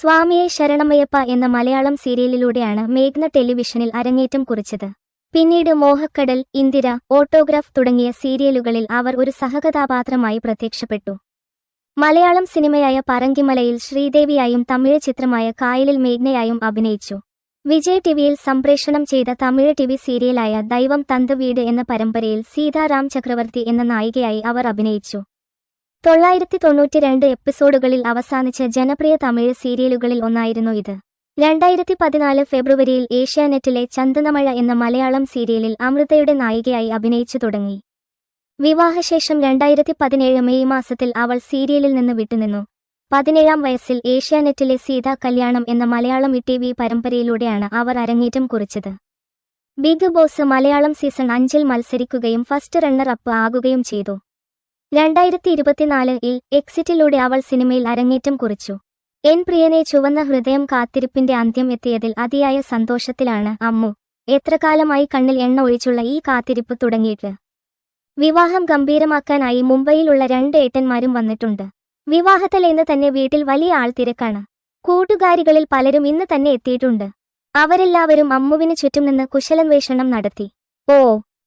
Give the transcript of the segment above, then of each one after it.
സ്വാമിയെ ശരണമയ്യപ്പ എന്ന മലയാളം സീരിയലിലൂടെയാണ് മേഘ്ന ടെലിവിഷനിൽ അരങ്ങേറ്റം കുറിച്ചത്. പിന്നീട് മോഹക്കടൽ ഇന്ദിര ഓട്ടോഗ്രാഫ് തുടങ്ങിയ സീരിയലുകളിൽ അവർ ഒരു സഹകഥാപാത്രമായി പ്രത്യക്ഷപ്പെട്ടു. മലയാളം സിനിമയായ പറങ്കിമലയിൽ ശ്രീദേവിയായും തമിഴ് ചിത്രമായ കായലിൽ മേഘ്നയായും അഭിനയിച്ചു. വിജയ് ടിവിയിൽ സംപ്രേഷണം ചെയ്ത തമിഴ് ടിവി സീരിയലായ ദൈവം തന്ത വീട് എന്ന പരമ്പരയിൽ സീതാറാം ചക്രവർത്തി എന്ന നായികയായി അവർ അഭിനയിച്ചു. തൊള്ളായിരത്തി തൊണ്ണൂറ്റിരണ്ട് എപ്പിസോഡുകളിൽ അവസാനിച്ച ജനപ്രിയ തമിഴ് സീരിയലുകളിൽ ഒന്നായിരുന്നു ഇത്. രണ്ടായിരത്തി പതിനാല് ഫെബ്രുവരിയിൽ ഏഷ്യാനെറ്റിലെ ചന്ദനമഴ എന്ന മലയാളം സീരിയലിൽ അമൃതയുടെ നായികയായി അഭിനയിച്ചു തുടങ്ങി. വിവാഹശേഷം രണ്ടായിരത്തി പതിനേഴ് മെയ് മാസത്തിൽ അവൾ സീരിയലിൽ നിന്ന് വിട്ടുനിന്നു. പതിനേഴാം വയസ്സിൽ ഏഷ്യാനെറ്റിലെ സീതാ കല്യാണം എന്ന മലയാളം ടി വി പരമ്പരയിലൂടെയാണ് അവർ അരങ്ങേറ്റം കുറിച്ചത്. ബിഗ് ബോസ് മലയാളം സീസൺ അഞ്ചിൽ മത്സരിക്കുകയും ഫസ്റ്റ് റണ്ണർ അപ്പ് ആകുകയും ചെയ്തു. രണ്ടായിരത്തി ഇരുപത്തിനാലിൽ എക്സിറ്റിലൂടെ അവൾ സിനിമയിൽ അരങ്ങേറ്റം കുറിച്ചു. എൻ പ്രിയനെ ചുവന്ന ഹൃദയം കാത്തിരിപ്പിന്റെ അന്ത്യം എത്തിയതിൽ അതിയായ സന്തോഷത്തിലാണ് അമ്മു. എത്രകാലമായി കണ്ണിൽ എണ്ണ ഒഴിച്ചുള്ള ഈ കാത്തിരിപ്പ് തുടങ്ങിയിട്ട്. വിവാഹം ഗംഭീരമാക്കാനായി മുംബൈയിലുള്ള രണ്ട് ഏട്ടന്മാരും വന്നിട്ടുണ്ട്. വിവാഹത്തലേന്ന് തന്നെ വീട്ടിൽ വലിയ ആൾ തിരക്കാണ്. കൂട്ടുകാരികളിൽ പലരും ഇന്ന് തന്നെ എത്തിയിട്ടുണ്ട്. അവരെല്ലാവരും അമ്മുവിന് ചുറ്റും നിന്ന് കുശലന്വേഷണം നടത്തി. ഓ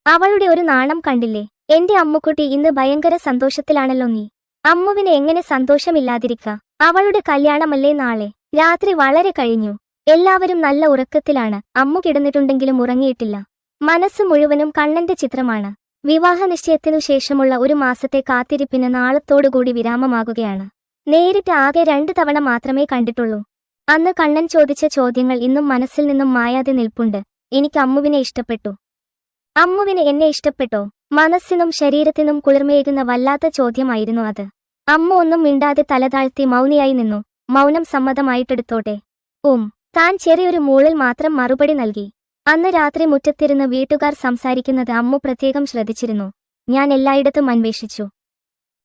അവളുടെ ഒരു നാണം കണ്ടില്ലേ? എന്റെ അമ്മുക്കുട്ടി ഇന്ന് ഭയങ്കര സന്തോഷത്തിലാണല്ലോ നീ. അമ്മുവിന് എങ്ങനെ സന്തോഷമില്ലാതിരിക്ക? അവളുടെ കല്യാണമല്ലേ നാളെ? രാത്രി വളരെ കഴിഞ്ഞു. എല്ലാവരും നല്ല ഉറക്കത്തിലാണ്. അമ്മു കിടന്നിട്ടുണ്ടെങ്കിലും ഉറങ്ങിയിട്ടില്ല. മനസ്സ് മുഴുവനും കണ്ണന്റെ ചിത്രമാണ്. വിവാഹ നിശ്ചയത്തിനു ശേഷമുള്ള ഒരു മാസത്തെ കാത്തിരിപ്പിന് നാളത്തോടുകൂടി വിരാമമാകുകയാണ്. നേരിട്ട് ആകെ രണ്ടു തവണ മാത്രമേ കണ്ടിട്ടുള്ളൂ. അന്ന് കണ്ണൻ ചോദിച്ച ചോദ്യങ്ങൾ ഇന്നും മനസ്സിൽ നിന്നും മായാതെ നിൽപ്പുണ്ട്. എനിക്ക് അമ്മുവിനെ ഇഷ്ടപ്പെട്ടു. അമ്മുവിന് എന്നെ ഇഷ്ടപ്പെട്ടോ? മനസ്സിനും ശരീരത്തിനും കുളിർമയേകുന്ന വല്ലാത്ത ചോദ്യമായിരുന്നു അത്. അമ്മ ഒന്നും മിണ്ടാതെ തലതാഴ്ത്തി മൗനിയായി നിന്നു. മൗനം സമ്മതമായിട്ടെടുത്തോട്ടെ. ഉം. താൻ ചെറിയൊരു മൂളിൽ മാത്രം മറുപടി നൽകി. അന്ന് രാത്രി മുറ്റത്തിരുന്ന് വീട്ടുകാർ സംസാരിക്കുന്നത് അമ്മു പ്രത്യേകം ശ്രദ്ധിച്ചിരുന്നു. ഞാൻ എല്ലായിടത്തും അന്വേഷിച്ചു.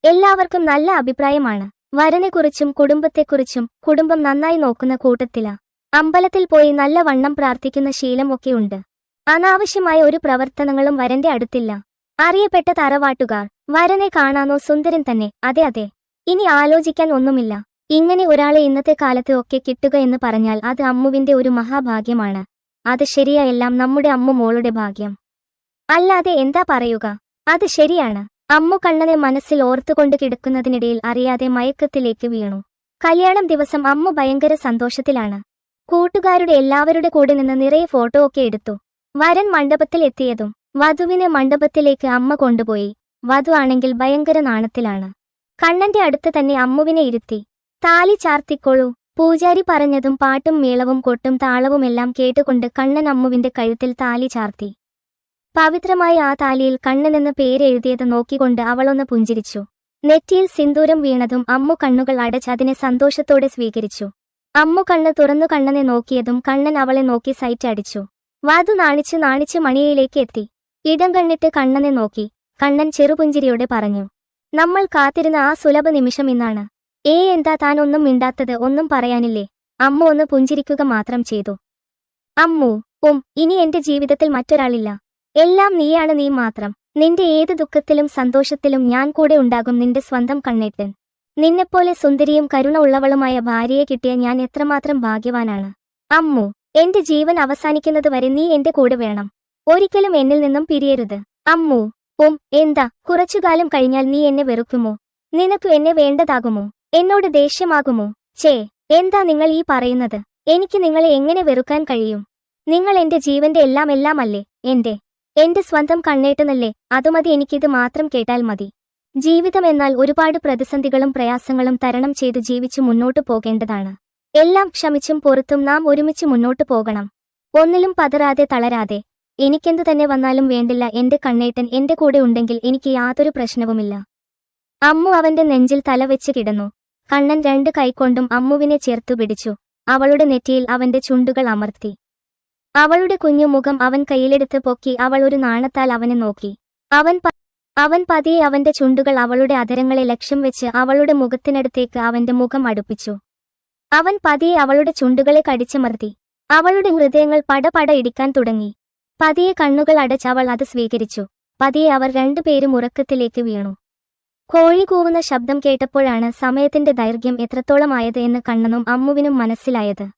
എല്ലാവർക്കും നല്ല അഭിപ്രായമാണ്. വരനെക്കുറിച്ചും കുടുംബത്തെക്കുറിച്ചും കുടുംബം നന്നായി നോക്കുന്ന കൂട്ടത്തില. അമ്പലത്തിൽ പോയി നല്ല വണ്ണം പ്രാർത്ഥിക്കുന്ന ശീലം ഒക്കെയുണ്ട് അനാവശ്യമായ ഒരു പ്രവർത്തനങ്ങളും വരന്റെ അടുത്തില്ല. അറിയപ്പെട്ട തറവാട്ടുകാർ വരനെ കാണാനോ സുന്ദരൻ തന്നെ. അതെ അതെ. ഇനി ആലോചിക്കാൻ ഒന്നുമില്ല. ഇങ്ങനെ ഒരാളെ ഇന്നത്തെ കാലത്ത് ഒക്കെ കിട്ടുക എന്ന് പറഞ്ഞാൽ അത് അമ്മുവിന്റെ ഒരു മഹാഭാഗ്യമാണ്. അത് ശരിയായെല്ലാം നമ്മുടെ അമ്മു മോളുടെ ഭാഗ്യം. അല്ലാതെ എന്താ പറയുക? അത് ശരിയാണ്. അമ്മു കണ്ണനെ മനസ്സിൽ ഓർത്തുകൊണ്ട് കിടക്കുന്നതിനിടയിൽ അറിയാതെ മയക്കത്തിലേക്ക് വീണു. കല്യാണം ദിവസം അമ്മു ഭയങ്കര സന്തോഷത്തിലാണ്. കൂട്ടുകാരുടെ എല്ലാവരുടെ കൂടെ നിന്ന് നിറയെ ഫോട്ടോ ഒക്കെ എടുത്തു. വരൻ മണ്ഡപത്തിൽ എത്തിയതും വധുവിനെ മണ്ഡപത്തിലേക്ക് അമ്മ കൊണ്ടുപോയി. വധു ആണെങ്കിൽ ഭയങ്കര നാണത്തിലാണ്. കണ്ണന്റെ അടുത്ത് തന്നെ അമ്മുവിനെ ഇരുത്തി. താലി ചാർത്തിക്കൊള്ളൂ പൂജാരി പറഞ്ഞതും പാട്ടും മേളവും കൊട്ടും താളവുമെല്ലാം കേട്ടുകൊണ്ട് കണ്ണൻ അമ്മുവിന്റെ കഴുത്തിൽ താലി ചാർത്തി. പവിത്രമായ ആ താലിയിൽ കണ്ണനെന്ന് പേരെഴുതിയത് നോക്കിക്കൊണ്ട് അവളൊന്ന് പുഞ്ചിരിച്ചു. നെറ്റിയിൽ സിന്ദൂരം വീണതും അമ്മു കണ്ണുകൾ അടച്ച് അതിനെ സന്തോഷത്തോടെ സ്വീകരിച്ചു. അമ്മു കണ്ണ് തുറന്നു കണ്ണനെ നോക്കിയതും കണ്ണൻ അവളെ നോക്കി സൈറ്റ് അടിച്ചു വാതു നാണിച്ച് നാണിച്ച് മണിയയിലേക്ക് എത്തി. ഇടം കണ്ണിട്ട് കണ്ണനെ നോക്കി. കണ്ണൻ ചെറുപുഞ്ചിരിയോടെ പറഞ്ഞു നമ്മൾ കാത്തിരുന്ന ആ സുലഭ നിമിഷം ഇന്നാണ്. ഏ എന്താ താൻ ഒന്നും മിണ്ടാത്തത് ഒന്നും പറയാനില്ലേ? അമ്മ ഒന്ന് പുഞ്ചിരിക്കുക മാത്രം ചെയ്തു. അമ്മു ഉം ഇനി എന്റെ ജീവിതത്തിൽ മറ്റൊരാളില്ല. എല്ലാം നീയാണ് നീ മാത്രം. നിന്റെ ഏത് ദുഃഖത്തിലും സന്തോഷത്തിലും ഞാൻ കൂടെ ഉണ്ടാകും നിന്റെ സ്വന്തം കണ്ണേട്ടൻ നിന്നെപ്പോലെ സുന്ദരിയും കരുണ ഉള്ളവളുമായ ഭാര്യയെ കിട്ടിയ ഞാൻ എത്രമാത്രം ഭാഗ്യവാനാണ്. അമ്മു എന്റെ ജീവൻ അവസാനിക്കുന്നതുവരെ നീ എന്റെ കൂടെ വേണം. ഒരിക്കലും എന്നിൽ നിന്നും പിരിയരുത്. അമ്മു ഉം എന്താ? കുറച്ചുകാലം കഴിഞ്ഞാൽ നീ എന്നെ വെറുക്കുമോ? നിനക്കു എന്നെ വേണ്ടതാകുമോ? എന്നോട് ദേഷ്യമാകുമോ? ചേ എന്താ നിങ്ങൾ ഈ പറയുന്നത്? എനിക്ക് നിങ്ങളെ എങ്ങനെ വെറുക്കാൻ കഴിയും? നിങ്ങൾ എന്റെ ജീവന്റെ എല്ലാം എല്ലാം അല്ലേ എന്റെ എന്റെ സ്വന്തം കണ്ണേട്ടനല്ലേ അതുമതി എനിക്കിത് മാത്രം കേട്ടാൽ മതി. ജീവിതം എന്നാൽ ഒരുപാട് പ്രതിസന്ധികളും പ്രയാസങ്ങളും തരണം ചെയ്ത് ജീവിച്ചു മുന്നോട്ടു പോകേണ്ടതാണ്. എല്ലാം ക്ഷമിച്ചും പൊറുത്തും നാം ഒരുമിച്ച് മുന്നോട്ടു പോകണം. ഒന്നിലും പതറാതെ തളരാതെ എനിക്കെന്തു തന്നെ വന്നാലും വേണ്ടില്ല. എന്റെ കണ്ണേട്ടൻ എന്റെ കൂടെ ഉണ്ടെങ്കിൽ എനിക്ക് യാതൊരു പ്രശ്നവുമില്ല. അമ്മു അവന്റെ നെഞ്ചിൽ തലവെച്ച് കിടന്നു. കണ്ണൻ രണ്ട് കൈക്കൊണ്ടും അമ്മുവിനെ ചേർത്തു പിടിച്ചു. അവളുടെ നെറ്റിയിൽ അവന്റെ ചുണ്ടുകൾ അമർത്തി. അവളുടെ കുഞ്ഞു മുഖം അവൻ കയ്യിലെടുത്ത് പൊക്കി അവൾ ഒരു നാണത്താൽ അവനെ നോക്കി. അവൻ അവൻ പതിയെ അവന്റെ ചുണ്ടുകൾ അവളുടെ അധരങ്ങളെ ലക്ഷ്യം വെച്ച് അവളുടെ മുഖത്തിനടുത്തേക്ക് അവന്റെ മുഖം അടുപ്പിച്ചു. അവൻ പതിയെ അവളുടെ ചുണ്ടുകളെ കടിച്ചമർത്തി. അവളുടെ ഹൃദയങ്ങൾ പടപട ഇടിക്കാൻ തുടങ്ങി. പതിയെ കണ്ണുകൾ അടച്ചവൾ അത് സ്വീകരിച്ചു. പതിയെ അവർ രണ്ടുപേരും ഉറക്കത്തിലേക്ക് വീണു. കോഴി കൂവുന്ന ശബ്ദം കേട്ടപ്പോഴാണ് സമയത്തിന്റെ ദൈർഘ്യം എത്രത്തോളമായത് എന്ന് കണ്ണനും അമ്മുവിനും മനസ്സിലായത്.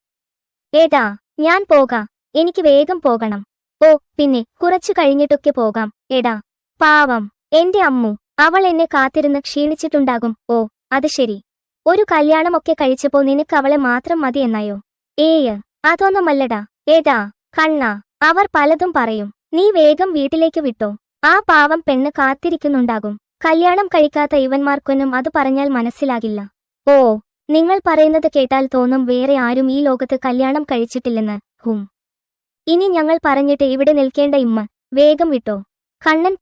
ഏടാ ഞാൻ പോകാം. എനിക്ക് വേഗം പോകണം. ഓ പിന്നെ കുറച്ചു കഴിഞ്ഞിട്ടൊക്കെ പോകാം. എടാ പാവം. എന്റെ അമ്മു അവൾ എന്നെ കാത്തിരുന്ന് ക്ഷീണിച്ചിട്ടുണ്ടാകും. ഓ അത് ശരി. ഒരു കല്യാണമൊക്കെ കഴിച്ചപ്പോൾ നിനക്ക് അവളെ മാത്രം മതി എന്നായോ? ഏയ് അതൊന്നുമല്ലടാ. ഏടാ കണ്ണ അവർ പലതും പറയും നീ വേഗം വീട്ടിലേക്ക് വിട്ടോ. ആ പാവം പെണ്ണ് കാത്തിരിക്കുന്നുണ്ടാകും. കല്യാണം കഴിക്കാത്ത ഇവന്മാർക്കൊന്നും അത് പറഞ്ഞാൽ മനസ്സിലാകില്ല. ഓ നിങ്ങൾ പറയുന്നത് കേട്ടാൽ തോന്നും വേറെ ആരും ഈ ലോകത്ത് കല്യാണം കഴിച്ചിട്ടില്ലെന്ന്. ഹും. ഇനി ഞങ്ങൾ പറഞ്ഞിട്ട് ഇവിടെ നിൽക്കേണ്ട ഇമ്മ വേഗം വിട്ടോ. കണ്ണൻ